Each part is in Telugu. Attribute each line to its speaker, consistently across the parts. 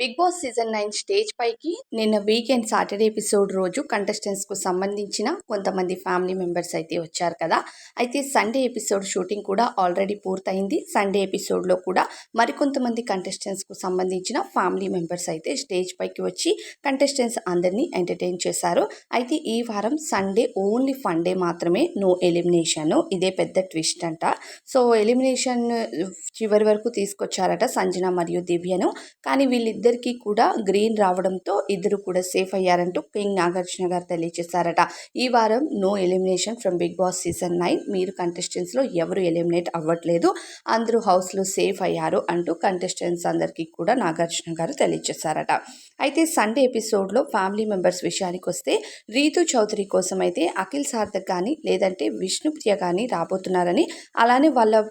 Speaker 1: Bigg Boss season nine stage పైకి నిన్న వీకెండ్ సాటర్డే ఎపిసోడ్ రోజు కంటెస్టెంట్స్కు సంబంధించిన కొంతమంది ఫ్యామిలీ మెంబర్స్ అయితే వచ్చారు కదా. అయితే సండే ఎపిసోడ్ షూటింగ్ కూడా ఆల్రెడీ పూర్తయింది. సండే ఎపిసోడ్లో కూడా మరికొంతమంది కంటెస్టెంట్స్కు సంబంధించిన ఫ్యామిలీ మెంబర్స్ అయితే స్టేజ్ పైకి వచ్చి కంటెస్టెంట్స్ అందరినీ ఎంటర్టైన్ చేశారు. అయితే ఈ వారం సండే ఓన్లీ ఫన్ డే మాత్రమే నో ఎలిమినేషన్ ఇదే పెద్ద ట్విస్ట్ అంట. సో ఎలిమినేషన్ చివరి వరకు తీసుకొచ్చారట సంజన మరియు దివ్యను. కానీ వీళ్ళిద్దరు ఇద్దరికి కూడా గ్రీన్ రావడంతో ఇద్దరు కూడా సేఫ్ అయ్యారంటూ కింగ్ నాగార్జున గారు తెలియజేశారట. ఈ వారం no elimination from Bigg Boss season nine. మీరు కంటెస్టెంట్స్లో ఎవరు ఎలిమినేట్ అవ్వట్లేదు అందరూ హౌస్లో సేఫ్ అయ్యారు అంటూ కంటెస్టెంట్స్ అందరికీ కూడా నాగార్జున గారు తెలియజేశారట. అయితే సండే ఎపిసోడ్లో ఫ్యామిలీ మెంబర్స్ విషయానికి వస్తే రీతు చౌదరి కోసం అయితే అఖిల్ సార్థక్ కానీ లేదంటే విష్ణుప్రియ కానీ రాబోతున్నారని అలానే వాళ్ళ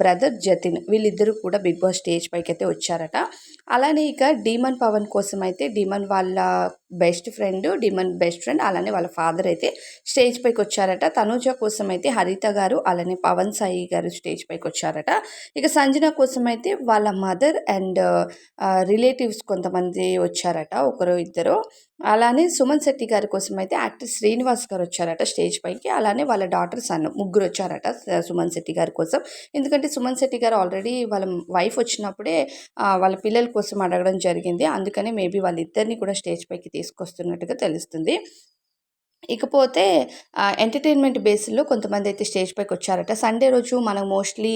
Speaker 1: బ్రదర్ జతిన్ వీళ్ళిద్దరూ కూడా బిగ్ బాస్ స్టేజ్ పైకి అయితే వచ్చారట. అలానే ఇక డీమన్ పవన్ కోసం అయితే డీమన్ వాళ్ళ best friend Damon best friend అలానే వాళ్ళ ఫాదర్ అయితే స్టేజ్ పైకి వచ్చారట. తనూజ కోసం అయితే హరిత గారు అలానే పవన్ సాయి గారు స్టేజ్ పైకి వచ్చారట. ఇక సంజన కోసం అయితే వాళ్ళ మదర్ అండ్ రిలేటివ్స్ కొంతమంది వచ్చారట ఒకరు ఇద్దరు. అలానే సుమన్ శెట్టి గారి కోసం అయితే యాక్టర్ శ్రీనివాస్ గారు వచ్చారట స్టేజ్ పైకి. అలానే వాళ్ళ డాటర్ సన్ ముగ్గురు వచ్చారట సుమన్ శెట్టి గారి కోసం. ఎందుకంటే సుమన్ శెట్టి గారు ఆల్రెడీ వాళ్ళ వైఫ్ వచ్చినప్పుడే వాళ్ళ పిల్లల కోసం అడగడం జరిగింది. అందుకనే మేబీ వాళ్ళిద్దరిని కూడా స్టేజ్ పైకి తీసుకొస్తున్నట్టుగా తెలుస్తుంది. ఇకపోతే ఎంటర్టైన్మెంట్ బేస్లో కొంతమంది అయితే స్టేజ్ పైకి వచ్చారట సండే రోజు మనం మోస్ట్లీ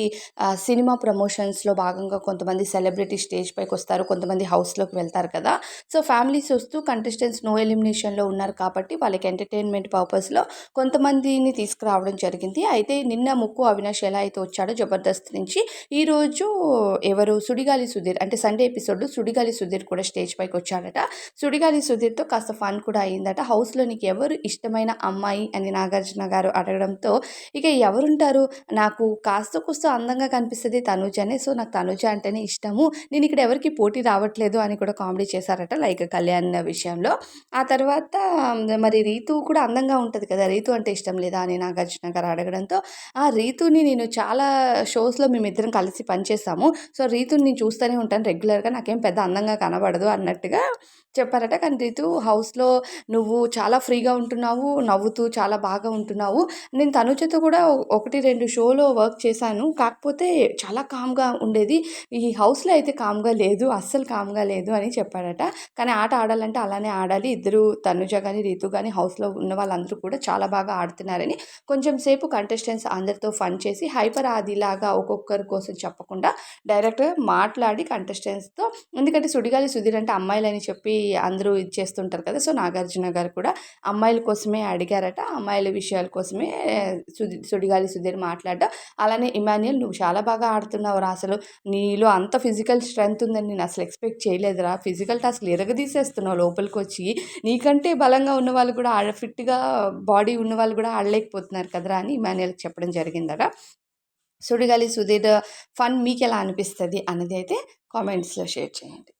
Speaker 1: సినిమా ప్రమోషన్స్లో భాగంగా కొంతమంది సెలబ్రిటీ స్టేజ్ పైకి వస్తారు కొంతమంది హౌస్లోకి వెళ్తారు కదా. సో ఫ్యామిలీస్ వస్తూ కంటెస్టెంట్స్ నో ఎలిమినేషన్లో ఉన్నారు కాబట్టి వాళ్ళకి ఎంటర్టైన్మెంట్ పర్పస్లో కొంతమందిని తీసుకురావడం జరిగింది. అయితే నిన్న ముక్కు అవినాష్ ఎలా అయితే వచ్చాడో జబర్దస్త్ నుంచి ఈరోజు ఎవరు? సుడిగాలి సుధీర్. అంటే సండే ఎపిసోడ్ సుడిగాలి సుధీర్ కూడా స్టేజ్ పైకి వచ్చాడట సుడిగాలి సుధీర్తో కాస్త ఫన్ కూడా అయిందట. హౌస్లో నీకు ఎవరు ఇష్టమైన అమ్మాయి అని నాగార్జున గారు అడగడంతో ఇక ఎవరుంటారు? నాకు కాస్త కూస్త అందంగా కనిపిస్తుంది తనుజనే. సో నాకు తనుజ అంటేనే ఇష్టము. నేను ఇక్కడ ఎవరికి పోటీ రావట్లేదు అని కూడా కామెడీ చేశారట లైక్ కళ్యాణ్ విషయంలో. ఆ తర్వాత మరి రీతు కూడా అందంగా ఉంటుంది కదా. రీతు అంటే ఇష్టం లేదా అని నాగార్జున గారు అడగడంతో ఆ రీతుని నేను చాలా షోస్లో మేమిద్దరం కలిసి పనిచేస్తాము. సో రీతుని నేను చూస్తూనే ఉంటాను రెగ్యులర్గా. నాకేం పెద్ద అందంగా కనబడదు అన్నట్టుగా చెప్పారట. కానీ రీతు హౌస్లో నువ్వు చాలా ఫ్రీగా ఉంటున్నావు. నవ్వుతూ చాలా బాగా ఉంటున్నావు. నేను తనుజతో కూడా ఒకటి రెండు షోలో వర్క్ చేశాను. కాకపోతే చాలా కామ్గా ఉండేది. ఈ హౌస్లో అయితే కామ్గా లేదు అస్సలు కామ్గా లేదు అని చెప్పాడట. కానీ ఆట ఆడాలంటే అలానే ఆడాలి. ఇద్దరు తనుజ కానీ రీతు కానీ హౌస్లో ఉన్న వాళ్ళందరూ కూడా చాలా బాగా ఆడుతున్నారని కొంచెం సేపు కంటెస్టెంట్స్ అందరితో ఫన్ చేసి హైపర్ ఆదిలాగా ఒక్కొక్కరి కోసం చెప్పకుండా డైరెక్ట్గా మాట్లాడి కంటెస్టెంట్స్తో ఎందుకంటే సుడిగాలి సుధీర్ అంటే అమ్మాయిలని చెప్పి అందరూ ఇది చేస్తుంటారు కదా! సో నాగార్జున గారు కూడా అమ్మాయిల కోసమే అడిగారట అమ్మాయిల విషయాల కోసమే సుధి సుడిగాలి సుధీర్ మాట్లాడ అలానే ఇమాన్యుల్ నువ్వు చాలా బాగా ఆడుతున్నావురా అసలు. నీలో అంత ఫిజికల్ స్ట్రెంగ్త్ ఉందని నేను అసలు ఎక్స్పెక్ట్ చేయలేదురా. ఫిజికల్ టాస్క్లు ఎరగదీసేస్తున్నావు లోపలికి వచ్చి నీకంటే బలంగా ఉన్న వాళ్ళు కూడా ఆడ ఫిట్గా బాడీ ఉన్న వాళ్ళు కూడా ఆడలేకపోతున్నారు కదరా అని ఇమాన్యుల్కి చెప్పడం జరిగిందట. సుడిగాలి సుధీర్ ఫన్ మీకు ఎలా అనిపిస్తుంది? అనేది అయితే కామెంట్స్లో షేర్ చేయండి.